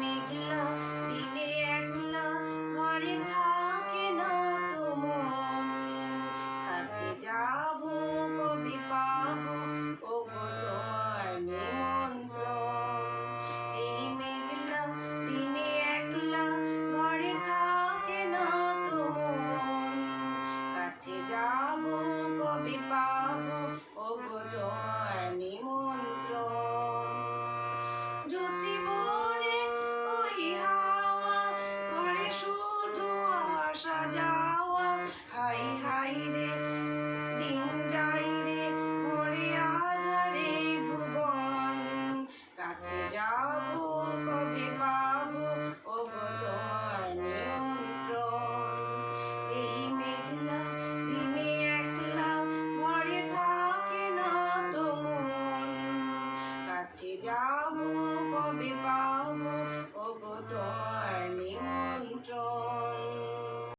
মেঘলা দিনে একলা, ঘরে থাকে না তো মন। কাছে যাব, কবে ও তোমার নিমন্ত্রণ এই মেঘলা, দিনে একলা, ঘরে না তো মন। কাছে যাব, কবে পাব আসা যাওয়া হাই হাই রে দিন যাই রে ভরে আধারে ভুবন। কাছে যাব কবে পাব? ও তোমার নিয়ন্ত্রণ এই মেঘলা দিনে একলা ঘরে থাকে না তো মন। কাছে যাব কবে পাব?